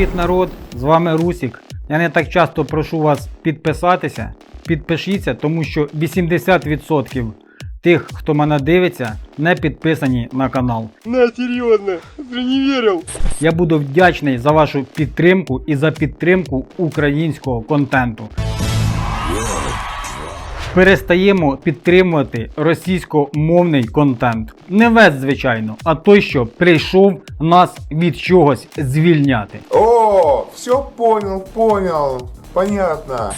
Привіт, народ! З вами Русік. Я не так часто прошу вас підписатися. Підпишіться, тому що 80% тих, хто мене дивиться, не підписані на канал. На, серйозно, ты не вірив. Я буду вдячний за вашу підтримку і за підтримку українського контенту. Перестаємо підтримувати російськомовний контент. Не весь, звичайно, а той, що прийшов нас від чогось звільняти. О, все понял, понял. Понятно.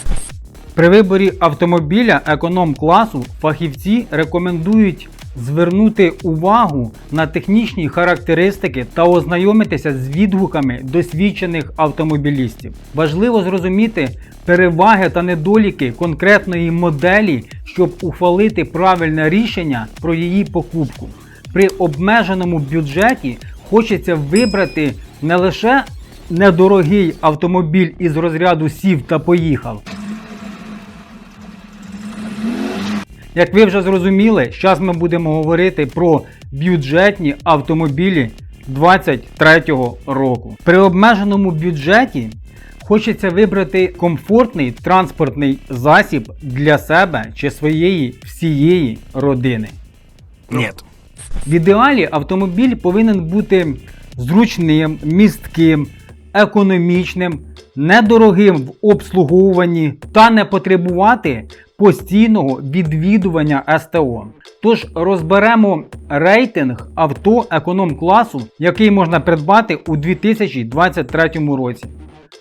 При виборі автомобіля економ-класу фахівці рекомендують звернути увагу на технічні характеристики та ознайомитися з відгуками досвідчених автомобілістів. Важливо зрозуміти переваги та недоліки конкретної моделі, щоб ухвалити правильне рішення про її покупку. При обмеженому бюджеті хочеться вибрати не лише недорогий автомобіль із розряду сів та поїхав. Як ви вже зрозуміли, зараз ми будемо говорити про бюджетні автомобілі 2023 року. При обмеженому бюджеті хочеться вибрати комфортний транспортний засіб для себе чи своєї всієї родини. Нет. В ідеалі автомобіль повинен бути зручним, містким, економічним, недорогим в обслуговуванні та не потребувати постійного відвідування СТО. Тож розберемо рейтинг авто економ-класу, який можна придбати у 2023 році.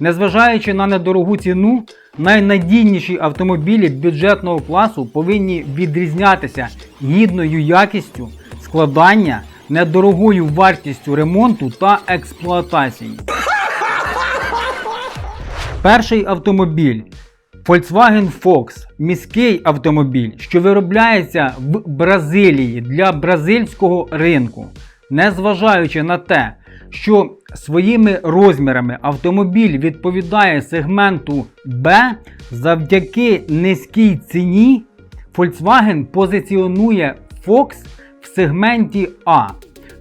Незважаючи на недорогу ціну, найнадійніші автомобілі бюджетного класу повинні відрізнятися гідною якістю складання, недорогою вартістю ремонту та експлуатації. Перший автомобіль Volkswagen Fox міський автомобіль, що виробляється в Бразилії для бразильського ринку. Незважаючи на те, що своїми розмірами автомобіль відповідає сегменту B, завдяки низькій ціні Volkswagen позиціонує Fox в сегменті А.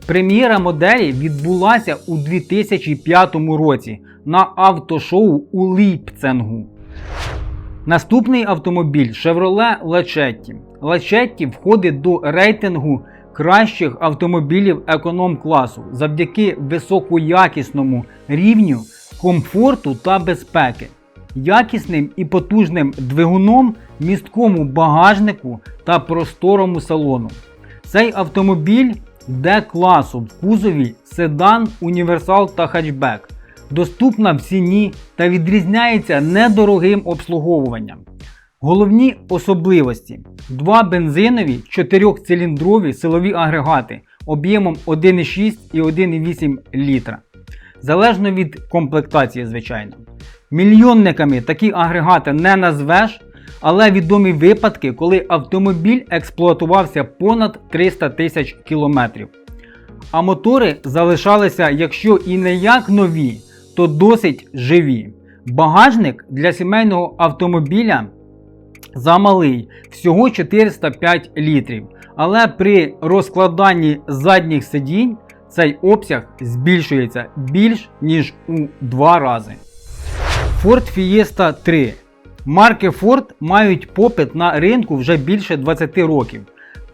Прем'єра моделі відбулася у 2005 році на автошоу у Ліпценгу. Наступний автомобіль Chevrolet Lachetti. Lachetti входить до рейтингу кращих автомобілів економ-класу завдяки високоякісному рівню комфорту та безпеки, якісним і потужним двигуном, місткому багажнику та просторому салону. Цей автомобіль Д-класу в кузові седан, універсал та хатчбек. Доступна в ціні та відрізняється недорогим обслуговуванням. Головні особливості: два бензинові 4-циліндрові силові агрегати об'ємом 1,6 і 1,8 літра. Залежно від комплектації, звичайно. Мільйонниками такі агрегати не назвеш, але відомі випадки, коли автомобіль експлуатувався понад 300 тисяч кілометрів. А мотори залишалися, якщо і не як нові, то досить живі. Багажник для сімейного автомобіля замалий, всього 405 літрів. Але при розкладанні задніх сидінь цей обсяг збільшується більш ніж у два рази. Ford Fiesta 3. Марки Ford мають попит на ринку вже більше 20 років.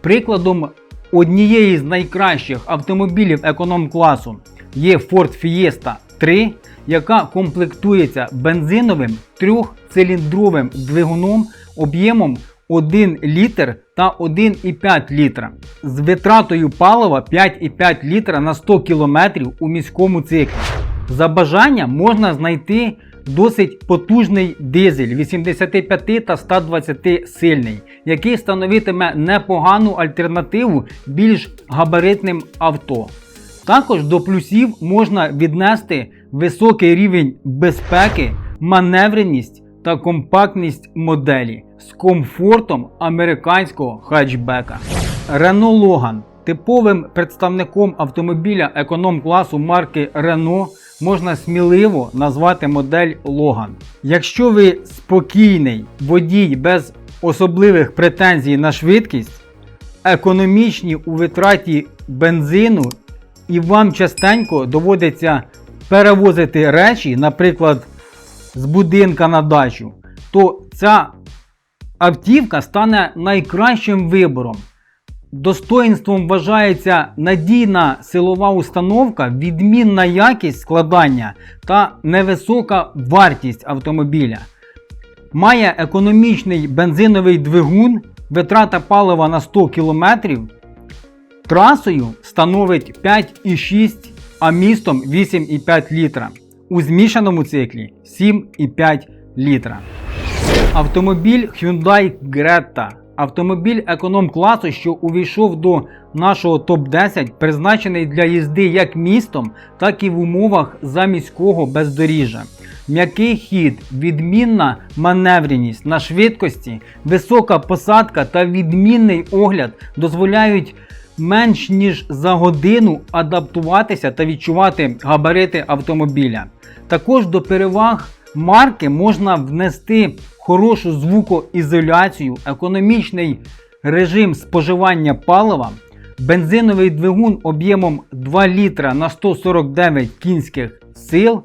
Прикладом однієї з найкращих автомобілів економ-класу є Ford Fiesta 3, яка комплектується бензиновим трьохциліндровим двигуном об'ємом 1 літр та 1,5 літра з витратою палива 5,5 літра на 100 км у міському циклі. За бажанням можна знайти досить потужний дизель 85 та 120 сильний, який становитиме непогану альтернативу більш габаритним авто. Також до плюсів можна віднести високий рівень безпеки, маневреність та компактність моделі з комфортом американського хатчбека. Renault Logan типовим представником автомобіля економ-класу марки Renault можна сміливо назвати модель Logan. Якщо ви спокійний водій без особливих претензій на швидкість, економічні у витраті бензину і вам частенько доводиться перевозити речі, наприклад, з будинка на дачу, то ця автівка стане найкращим вибором. Достоїнством вважається надійна силова установка, відмінна якість складання та невисока вартість автомобіля. Має економічний бензиновий двигун, витрата палива на 100 км, трасою становить 5,6, а містом 8,5 літра. У змішаному циклі 7,5 літра. Автомобіль Hyundai Greta. Автомобіль економ-класу, що увійшов до нашого топ-10, призначений для їзди як містом, так і в умовах заміського бездоріжжя. М'який хід, відмінна маневреність на швидкості, висока посадка та відмінний огляд дозволяють менш ніж за годину адаптуватися та відчувати габарити автомобіля. Також до переваг марки можна внести хорошу звукоізоляцію, економічний режим споживання палива, бензиновий двигун об'ємом 2 літра на 149 кінських сил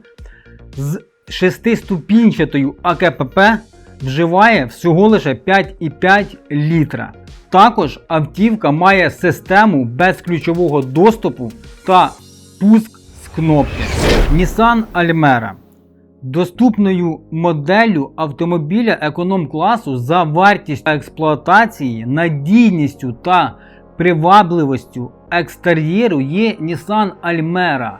з шестиступінчатою АКПП вживає всього лише 5,5 літра. Також автівка має систему безключового доступу та пуск з кнопки. Nissan Almera Доступною моделлю автомобіля економ-класу за вартістю експлуатації, надійністю та привабливістю екстер'єру є Nissan Almera,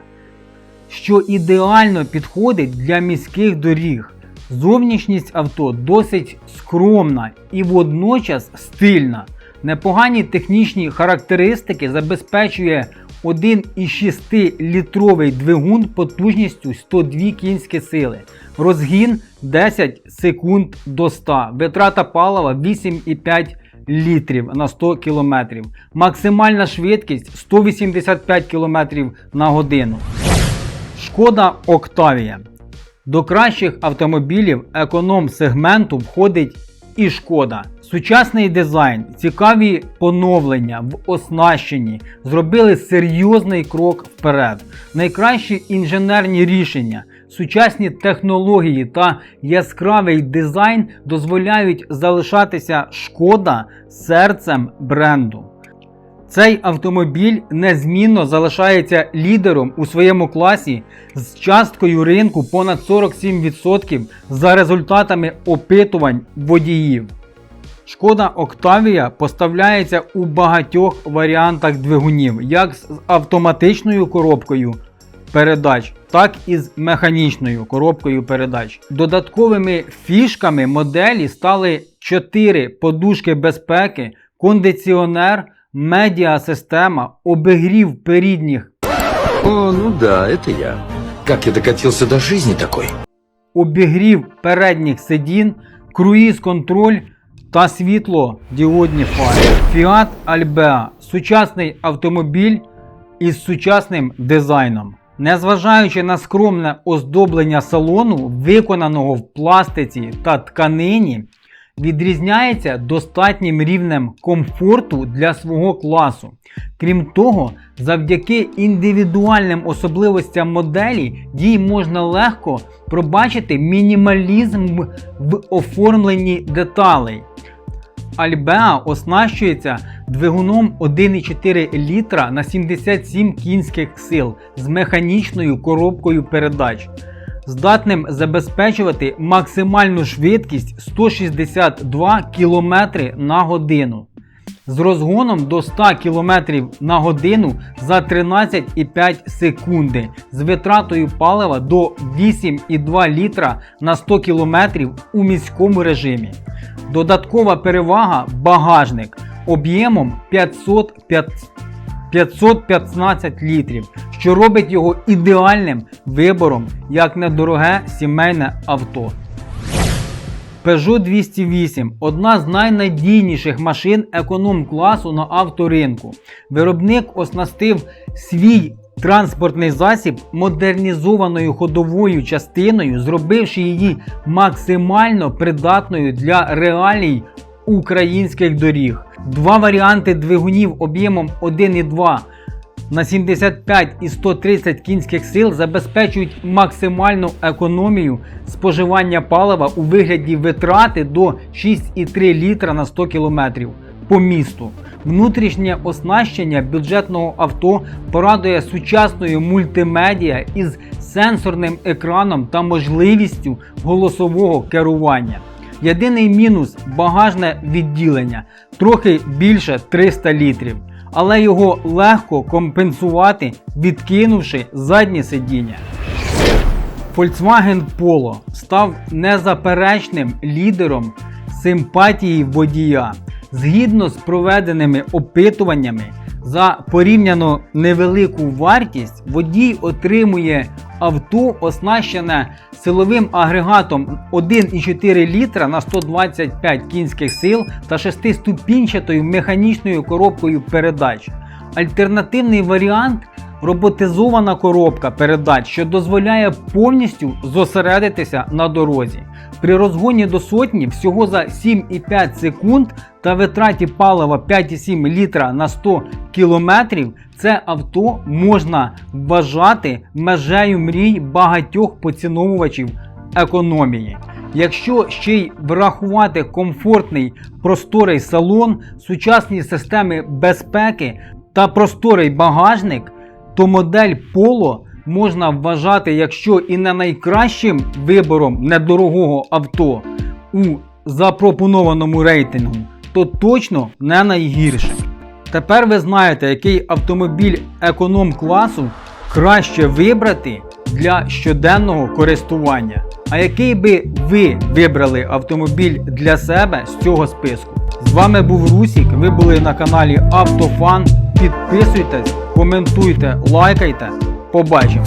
що ідеально підходить для міських доріг. Зовнішність авто досить скромна і водночас стильна. Непогані технічні характеристики забезпечує 1,6 літровий двигун потужністю 102 кінські сили. Розгін 10 секунд до 100. Витрата палива 8,5 літрів на 100 км. Максимальна швидкість 185 км на годину. Шкода Октавія. До кращих автомобілів економ-сегменту входить і шкода. Сучасний дизайн, цікаві поновлення в оснащенні зробили серйозний крок вперед. Найкращі інженерні рішення, сучасні технології та яскравий дизайн дозволяють залишатися шкода серцем бренду. Цей автомобіль незмінно залишається лідером у своєму класі з часткою ринку понад 47% за результатами опитувань водіїв. Шкода Октавія поставляється у багатьох варіантах двигунів, як з автоматичною коробкою передач, так і з механічною коробкою передач. Додатковими фішками моделі стали 4 подушки безпеки, кондиціонер, медіасистема, обігрів передніх О, ну да, это я. Как я докатился до жизни такой? обігрів передніх сидін, круїз-контроль та світло діодні фари. Fiat Albea сучасний автомобіль із сучасним дизайном. Незважаючи на скромне оздоблення салону, виконаного в пластиці та тканині, відрізняється достатнім рівнем комфорту для свого класу. Крім того, завдяки індивідуальним особливостям моделі їй можна легко пробачити мінімалізм в оформленні деталей. Альбеа оснащується двигуном 1,4 літра на 77 кінських сил з механічною коробкою передач, здатним забезпечувати максимальну швидкість 162 км на годину. З розгоном до 100 км на годину за 13,5 секунди з витратою палива до 8,2 літра на 100 км у міському режимі. Додаткова перевага багажник об'ємом 500 515 літрів, що робить його ідеальним вибором як недороге сімейне авто. Peugeot 208 одна з найнадійніших машин економ-класу на авторинку. Виробник оснастив свій транспортний засіб модернізованою ходовою частиною, зробивши її максимально придатною для реалій українських доріг. Два варіанти двигунів об'ємом 1,2 на 75 і 130 кінських сил забезпечують максимальну економію споживання палива у вигляді витрати до 6,3 літра на 100 км по місту. Внутрішнє оснащення бюджетного авто порадує сучасною мультимедіа із сенсорним екраном та можливістю голосового керування. Єдиний мінус багажне відділення трохи більше 300 літрів, але його легко компенсувати, відкинувши заднє сидіння. Volkswagen Polo став незаперечним лідером симпатії водія. Згідно з проведеними опитуваннями, за порівняно невелику вартість водій отримує авто, оснащене силовим агрегатом 1,4 літра на 125 кінських сил та шестиступінчатою механічною коробкою передач. Альтернативний варіант роботизована коробка передач, що дозволяє повністю зосередитися на дорозі. При розгоні до сотні всього за 7,5 секунд та витраті палива 5,7 літра на 100 кілометрів це авто можна вважати межею мрій багатьох поціновувачів економії. Якщо ще й врахувати комфортний просторий салон, сучасні системи безпеки та просторий багажник, то модель Polo можна вважати, якщо і не найкращим вибором недорогого авто у запропонованому рейтингу, то точно не найгіршим. Тепер ви знаєте, який автомобіль економ класу краще вибрати для щоденного користування. А який би ви вибрали автомобіль для себе з цього списку? З вами був Русік. Ви були на каналі Автофан. Підписуйтесь, коментуйте, лайкайте. Побачимо!